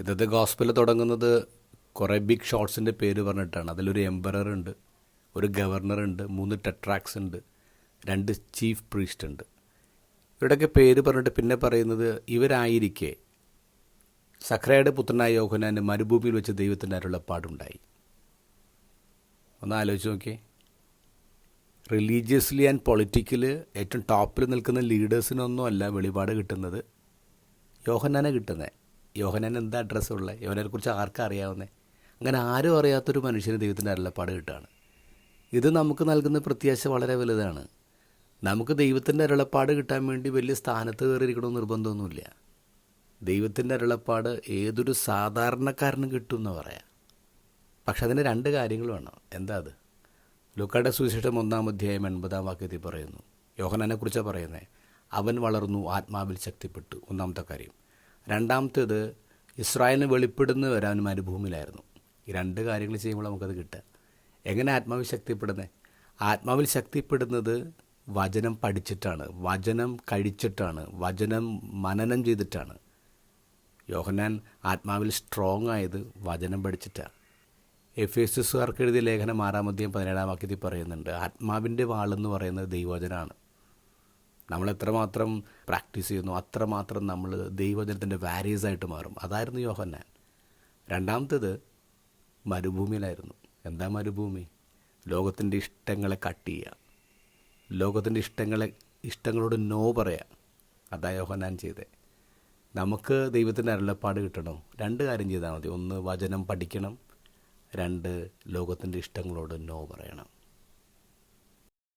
ഇന്നത്തെ ഗോസ്പിൽ തുടങ്ങുന്നത് കുറേ ബിഗ് ഷോട്ട്സിന്റെ പേര് പറഞ്ഞിട്ടാണ്. അതിലൊരു എംബറർ ഉണ്ട് ഒരു ഗവർണർ ഉണ്ട് മൂന്ന് ടെട്രാക്സ് ഉണ്ട് രണ്ട് ചീഫ് പ്രീസ്റ്റ് ഉണ്ട്. ഇവരുടെയൊക്കെ പേര് പറഞ്ഞിട്ട് പിന്നെ പറയുന്നത് ഇവരായിരിക്കെ. സഖ്രയുടെ പുത്രനായ യോഹനാൻ മരുഭൂമിയിൽ വെച്ച് ദൈവത്തിന്റെ അരുളപ്പാടുണ്ടായി. ഒന്ന് ആലോചിച്ച് നോക്കിയേ. റിലീജിയസ്ലി ആൻഡ് പൊളിറ്റിക്കൽ ഏറ്റവും ടോപ്പിൽ നിൽക്കുന്ന ലീഡേഴ്സിനൊന്നും അല്ല വെളിപാട് കിട്ടുന്നത്. യോഹനാനെ കിട്ടുന്നത് യോഹനാൻ എന്താ അഡ്രസ്സ് ഉള്ളത്? യോഹനെ കുറിച്ച് ആർക്കാ അറിയാവുന്നത് അങ്ങനെ ആരും അറിയാത്തൊരു മനുഷ്യന് ദൈവത്തിന്റെ അരുളപ്പാട് കിട്ടുകയാണ് ഇത് നമുക്ക് നൽകുന്ന പ്രത്യാശ വളരെ വലുതാണ്. നമുക്ക് ദൈവത്തിന്റെ അരുളപ്പാട് കിട്ടാൻ വേണ്ടി വലിയ സ്ഥാനത്ത് കയറിയിരിക്കണമെന്ന് നിർബന്ധമൊന്നുമില്ല. ദൈവത്തിന്റെ അരുളപ്പാട് ഏതൊരു സാധാരണക്കാരനും കിട്ടും എന്ന് പറയാം. പക്ഷെ അതിന് രണ്ട് കാര്യങ്ങൾ വേണം. എന്താ അത്? ലൂക്കായുടെ സുവിശേഷം ഒന്നാം അധ്യായം എൺപതാം വാക്യത്തിൽ പറയുന്നു. യോഹനനെക്കുറിച്ചാണ് പറയുന്നത് അവൻ വളർന്നു ആത്മാവിൽ ശക്തിപ്പെട്ടു. ഒന്നാമത്തെ കാര്യം. രണ്ടാമത്തേത് ഇസ്രായേലിന് വെളിപ്പെടുന്ന വരാൻ മരുഭൂമിയിലായിരുന്നു ഈ രണ്ട് കാര്യങ്ങൾ ചെയ്യുമ്പോൾ നമുക്കത് കിട്ടുക. എങ്ങനെ ആത്മാവിൽ ശക്തിപ്പെടുന്നത് ആത്മാവിൽ ശക്തിപ്പെടുന്നത് വചനം പഠിച്ചിട്ടാണ്. വചനം കഴിച്ചിട്ടാണ്. വചനം മനനം ചെയ്തിട്ടാണ്. യോഹനാൻ ആത്മാവിൽ സ്ട്രോങ് ആയത് വചനം പഠിച്ചിട്ടാണ്. എഫ് എസ് എസുകാർക്ക് എഴുതിയ ലേഖനം ആറാമധ്യം പതിനേഴാം വാക്യത്തിൽ പറയുന്നുണ്ട് ആത്മാവിന്റെ വാളെന്ന് പറയുന്നത് ദൈവവചനമാണ്. നമ്മൾ എത്രമാത്രം പ്രാക്ടീസ് ചെയ്യുന്നു അത്രമാത്രം നമ്മൾ ദൈവജനത്തിന്റെ വാരീസ് ആയിട്ട് മാറും. അതായിരുന്നു യോഹന്നാൻ. രണ്ടാമത്തേത് മരുഭൂമിയിലായിരുന്നു. എന്താ മരുഭൂമി? ലോകത്തിന്റെ ഇഷ്ടങ്ങളെ കട്ട് ചെയ്യുക. ലോകത്തിന്റെ ഇഷ്ടങ്ങളെ ഇഷ്ടങ്ങളോട് നോ പറയുക അതാ യോഹന്നാൻ ചെയ്തേ. നമുക്ക് ദൈവത്തിന്റെ അരുളപ്പാട് കിട്ടണം. രണ്ട് കാര്യം ചെയ്താൽ മതി. ഒന്ന് വചനം പഠിക്കണം. രണ്ട് ലോകത്തിന്റെ ഇഷ്ടങ്ങളോട് നോ പറയണം.